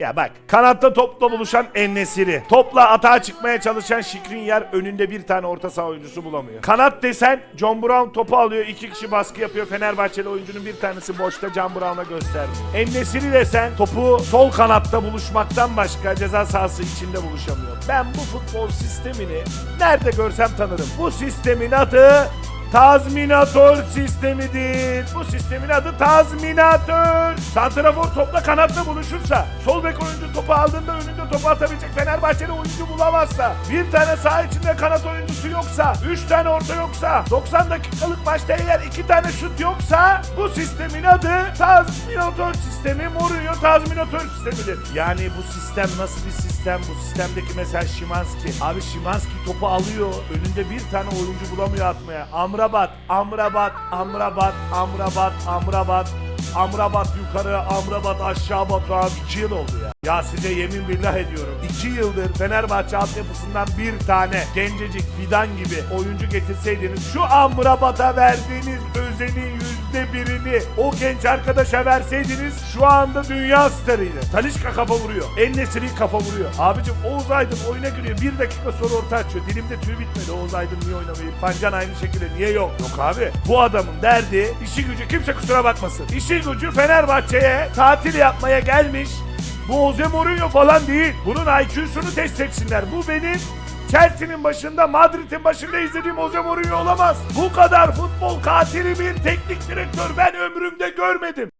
Ya bak kanatta topla buluşan Ennesiri. Topla atağa çıkmaya çalışan Şikrinyar önünde bir tane orta saha oyuncusu bulamıyor. Kanat desen John Brown topu alıyor. iki kişi baskı yapıyor. Fenerbahçeli oyuncunun bir tanesi boşta John Brown'a gösterdi. Ennesiri desen topu sol kanatta buluşmaktan başka ceza sahası içinde buluşamıyor. Ben bu futbol sistemini nerede görsem tanırım. Bu sistemin adı Tazminatör sistemidir. Bu sistemin adı tazminatör. Santrafor topla kanatla buluşursa, sol bek oyuncu topu aldığında önünde topu atabilecek Fenerbahçeli oyuncu bulamazsa, bir tane sağ içinde kanat oyuncusu yoksa, 3 tane orta yoksa, 90 dakikalık maçta eğer 2 tane şut yoksa, bu sistemin adı tazminatör sistemi, Mourinho tazminatör sistemidir. Yani bu sistem nasıl bir sistem? Bu sistemdeki mesela Şimanski. Abi Şimanski topu alıyor, önünde bir tane oyuncu bulamıyor atmaya. Amrabat, Amrabat, Amrabat, Amrabat, Amrabat. Amrabat yukarı, Amrabat aşağı Batuhan 2 yıl oldu ya. Ya size yemin billah ediyorum. 2 yıldır Fenerbahçe altyapısından bir tane gencecik fidan gibi oyuncu getirseydiniz şu Amrabat'a verdiğiniz özenin yüzde birini o genç arkadaşa verseydiniz şu anda dünya starıydı. Talişka kafa vuruyor. Ennesiri kafa vuruyor. Abicim Oğuz Aydın oyuna giriyor. Bir dakika sonra orta açıyor. Dilimde tüy bitmedi. Oğuz Aydın niye oynamıyor? İrfan aynı şekilde niye yok? Yok abi. Bu adamın derdi işi gücü kimse kusura bakmasın. İşi gücü Fenerbahçe'ye tatil yapmaya gelmiş. Bu Jose Mourinho falan değil. Bunun IQ'sunu test etsinler. Bu benim Chelsea'nin başında, Madrid'in başında izlediğim Jose Mourinho olamaz. Bu kadar futbol katili bir teknik direktör ben ömrümde görmedim.